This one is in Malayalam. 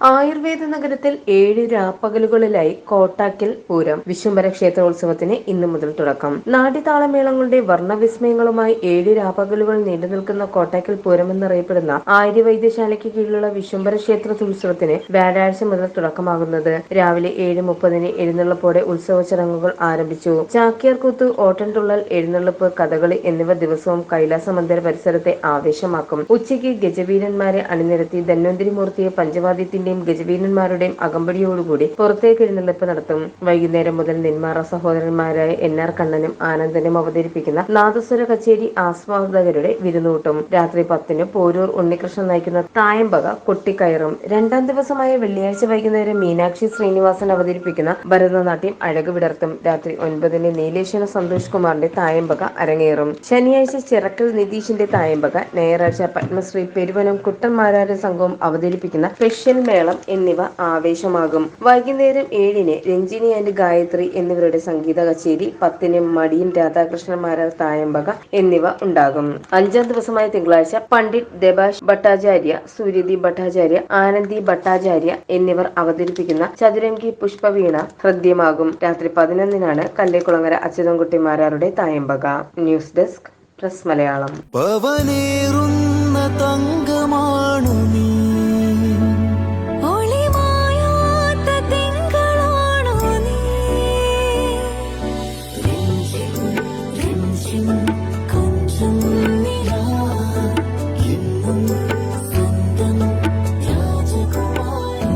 ആയുർവേദ നഗരത്തിൽ ഏഴ് രാപ്പകലുകളിലായി കോട്ടാക്കിൽ പൂരം വിശ്വംഭര ക്ഷേത്രോത്സവത്തിന് ഇന്ന് മുതൽ തുടക്കം. നാട്യതാളമേളങ്ങളുടെ വർണവിസ്മയങ്ങളുമായി ഏഴ് രാപ്പകലുകൾ നീണ്ടു നിൽക്കുന്ന കോട്ടാക്കൽ പൂരം എന്നറിയപ്പെടുന്ന ആര്യവൈദ്യശാലയ്ക്ക് കീഴിലുള്ള വിശ്വംഭര ക്ഷേത്രോത്സവത്തിന് വ്യാഴാഴ്ച മുതൽ തുടക്കമാകുന്നത്. രാവിലെ ഏഴ് മുപ്പതിന് എഴുന്നള്ളപ്പോടെ ഉത്സവ ചടങ്ങുകൾ ആരംഭിച്ചു. ചാക്യാർകൂത്ത് ഓട്ടൻതുള്ളൽ എഴുന്നള്ളിപ്പ് കഥകളി എന്നിവ ദിവസവും കൈലാസ മന്ദിര പരിസരത്തെ ആവേശമാക്കും. ഉച്ചയ്ക്ക് ഗജവീരന്മാരെ അണിനിരത്തി ധന്വന്തിരി മൂർത്തിയെ പഞ്ചവാദ്യത്തിന്റെയും ഗജവീരന്മാരുടെയും അകമ്പടിയോടുകൂടി പുറത്തേക്ക് എഴുന്നള്ളിപ്പ് നടത്തും. വൈകുന്നേരം മുതൽ നെന്മാറ സഹോദരന്മാരായ എൻ ആർ കണ്ണനും ആനന്ദനും അവതരിപ്പിക്കുന്ന നാദസ്വര കച്ചേരി ആസ്വാദകരുടെ വിരുന്നൂട്ടും. രാത്രി പത്തിന് പോരൂർ ഉണ്ണികൃഷ്ണൻ നയിക്കുന്ന തായമ്പക കൊട്ടിക്കയറും. രണ്ടാം ദിവസമായ വെള്ളിയാഴ്ച വൈകുന്നേരം മീനാക്ഷി ശ്രീനിവാസൻ അവതരിപ്പിക്കുന്ന ഭരതനാട്യം അഴക് വിടർത്തും. രാത്രി ഒൻപതിന് നീലേശ്വര സന്തോഷ് കുമാറിന്റെ തായമ്പക അരങ്ങേറും. ശനിയാഴ്ച ചിറക്കൽ നിതീഷിന്റെ തായമ്പക. ഞായറാഴ്ച പത്മശ്രീ പെരുവനം കുട്ടന്മാരാരുടെ സംഘവും അവതരിപ്പിക്കുന്ന സ്പെഷ്യൽ മേളം എന്നിവ ആവേശമാകും. വൈകുന്നേരം ഏഴിന് രഞ്ജിനി ആൻഡ് ഗായത്രി എന്നിവരുടെ സംഗീത കച്ചേരി പത്തിന് മടിയൻ രാധാകൃഷ്ണന്മാരാർ തായമ്പക എന്നിവ ഉണ്ടാകും. അഞ്ചാം ദിവസമായ തിങ്കളാഴ്ച പണ്ഡിറ്റ് ദേബാഷ് ഭട്ടാചാര്യ സൂര്യദി ഭട്ടാചാര്യ ആനന്ദി ഭട്ടാചാര്യ എന്നിവർ അവതരിപ്പിക്കുന്ന ചതുരംഗി പുഷ്പവീണ ഹൃദ്യമാകും. രാത്രി പതിനൊന്നിനാണ് Kallekulangara Achyuthankutty മാരാറുടെ thayambaka. News desk press Malayalam.